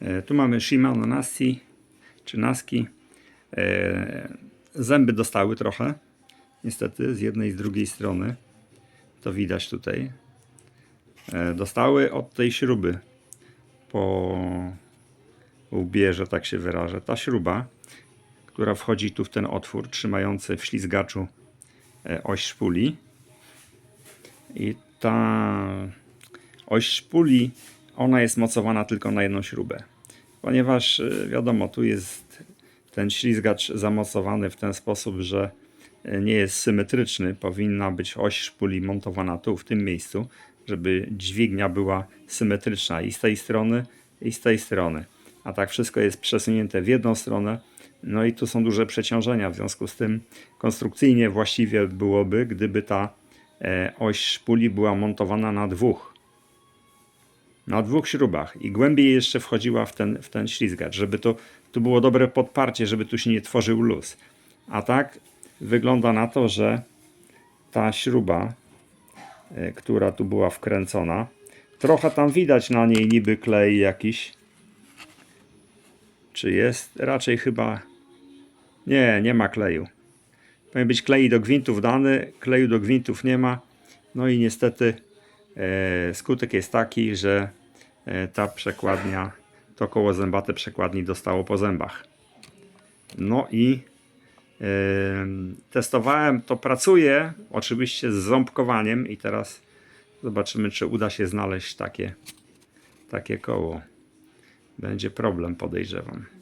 E, Tu mamy Shimano Nasi, czy Naski. E, Zęby dostały trochę, niestety, z jednej i z drugiej strony. To widać tutaj. E, Dostały od tej śruby po łbie, że tak się wyrażę. Ta śruba, która wchodzi tu w ten otwór trzymający w ślizgaczu oś szpuli. I ta oś szpuli, ona jest mocowana tylko na jedną śrubę. Ponieważ e, wiadomo, tu jest ten ślizgacz zamocowany w ten sposób, że e, nie jest symetryczny. Powinna być oś szpuli montowana tu, w tym miejscu, żeby dźwignia była symetryczna i z tej strony, i z tej strony. A tak wszystko jest przesunięte w jedną stronę. No i tu są duże przeciążenia, w związku z tym konstrukcyjnie właściwie byłoby, gdyby ta e, oś szpuli była montowana na dwóch. Na dwóch śrubach i głębiej jeszcze wchodziła w ten, w ten ślizgacz, żeby to tu było dobre podparcie, żeby tu się nie tworzył luz. A tak wygląda na to, że ta śruba, e, która tu była wkręcona, trochę tam widać na niej niby klej jakiś. Czy jest? Raczej chyba nie, nie ma kleju. Powinien być klej do gwintów dany, kleju do gwintów nie ma. No i niestety e, skutek jest taki, że ta przekładnia, to koło zębate przekładni dostało po zębach. No i e, testowałem, to pracuje oczywiście z ząbkowaniem i teraz zobaczymy, czy uda się znaleźć takie, takie koło. Będzie problem, podejrzewam.